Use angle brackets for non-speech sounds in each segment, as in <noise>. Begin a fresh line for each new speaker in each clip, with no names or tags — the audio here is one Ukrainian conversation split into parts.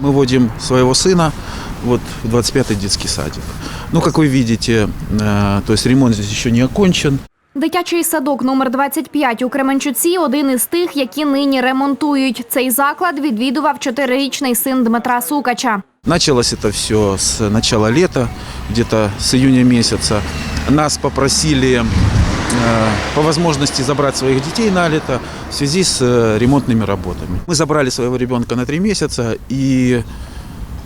Мы водим своего сына вот, в 25-й детский садик. Ну, как вы видите, э, то есть ремонт здесь еще не окончен.
Дитячий садок номер 25 у Кременчуці один із тих, які нині ремонтують. Цей заклад відвідував чотирирічний син Дмитра Сукача.
Началось это все с начала лета, где-то с июня месяца. Нас попросили э, по возможности забрать своих детей на лето в связи с э, ремонтными работами. Мы забрали своего ребенка на три месяца, и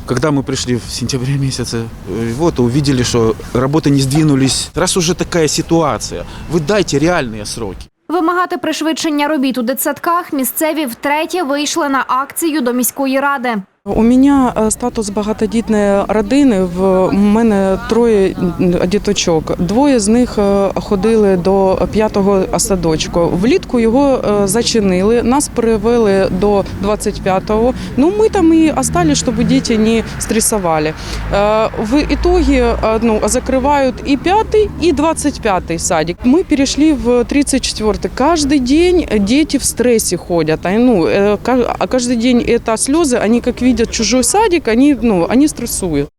когда мы пришли в сентябре <laughs> месяце, э, вот увидели, что работы не сдвинулись. Раз уже такая ситуация, вы дайте реальные сроки.
Вимагати пришвидшення робіт у дитсадках місцеві втретє вийшли на акцію до міської ради.
У мене е, статус багатодітної родини. В мене троє м, діточок. Двоє з них е, ходили до п'ятого садочку. Влітку його е, зачинили. Нас перевели до 25-го. Ну ми там і остались, щоб діти не стресували. Е, В итоге е, ну, закривають і п'ятий, і 25-й садик. Ми перейшли в 34-й. Каждый день дети в стрессе ходят. Они, ну, э, ка- а каждый день это слезы, они как видят чужой садик, они, ну, они стрессуют.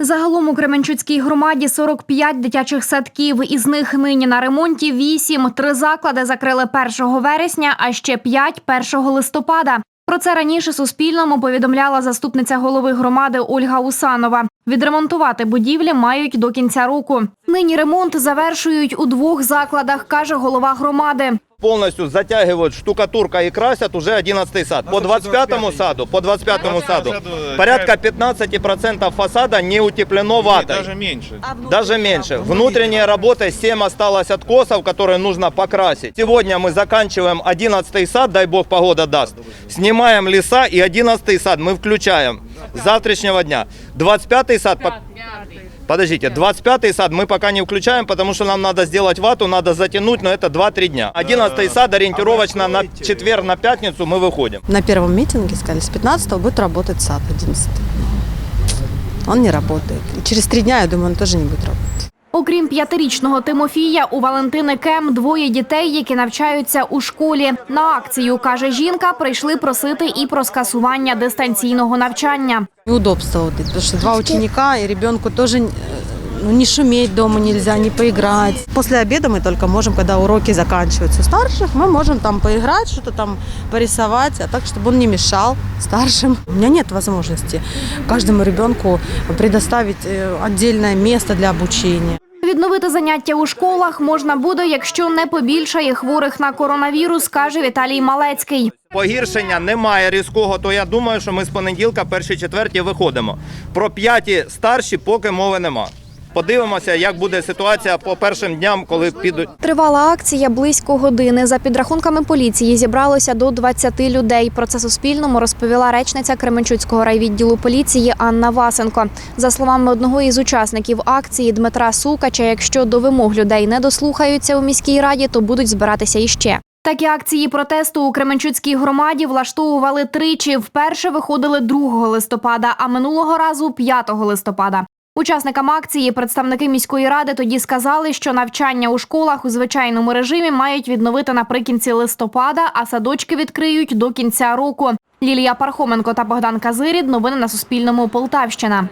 Загалом у Кременчуцькій громаді 45 дитячих садків. Із них нині на ремонті 8. Три заклади закрили 1 вересня, а ще 5 – 1 листопада. Про це раніше Суспільному повідомляла заступниця голови громади Ольга Усанова. Відремонтувати будівлі мають до кінця року. Нині ремонт завершують у двох закладах, каже голова громади
полностью затягивают штукатурка и красят уже 11 сад. По 25 саду, по 25 саду порядка 15% фасада не утеплено ватой.
Даже меньше.
Даже меньше. Внутренние работы 7 осталось откосов, которые нужно покрасить. Сегодня мы заканчиваем 11 сад, дай бог погода даст. Снимаем леса и 11 сад мы включаем с завтрашнего дня. 25 сад... по- Подождите, 25 сад мы пока не включаем, потому что нам надо сделать вату, надо затянуть, но это 2-3 дня. 11 сад ориентировочно на четверг, на пятницу мы выходим.
На первом митинге сказали, с 15 будет работать сад 11 Он не работает. И через три дня, я думаю, он тоже не будет работать.
Окрім п'ятирічного Тимофія, у Валентини Кем двоє дітей, які навчаються у школі. На акцію, каже жінка, прийшли просити і про скасування дистанційного навчання.
Неудобство вот это, потому что два ученика, и ребенку тоже э, ну, не шуметь дома нельзя, не поиграть. После обеда мы только можем, когда уроки заканчиваются у старших, мы можем там поиграть, что-то там порисовать, а так, чтобы он не мешал старшим. У меня нет возможности каждому ребенку предоставить э, отдельное место для обучения.
Відновити заняття у школах можна буде, якщо не побільшає хворих на коронавірус, каже Віталій Малецький.
Погіршення немає різкого, то я думаю, що ми з понеділка, перші четверті виходимо. Про п'яті старші поки мови нема. Подивимося, як буде ситуація по першим дням, коли підуть.
Тривала акція близько години. За підрахунками поліції зібралося до 20 людей. Про це Суспільному розповіла речниця Кременчуцького райвідділу поліції Анна Васенко. За словами одного із учасників акції Дмитра Сукача, якщо до вимог людей не дослухаються у міській раді, то будуть збиратися іще. Такі акції протесту у Кременчуцькій громаді влаштовували тричі. Вперше виходили 2 листопада, а минулого разу 5 листопада. Учасникам акції представники міської ради тоді сказали, що навчання у школах у звичайному режимі мають відновити наприкінці листопада, а садочки відкриють до кінця року. Лілія Пархоменко та Богдан Казирід. Новини на Суспільному. Полтавщина.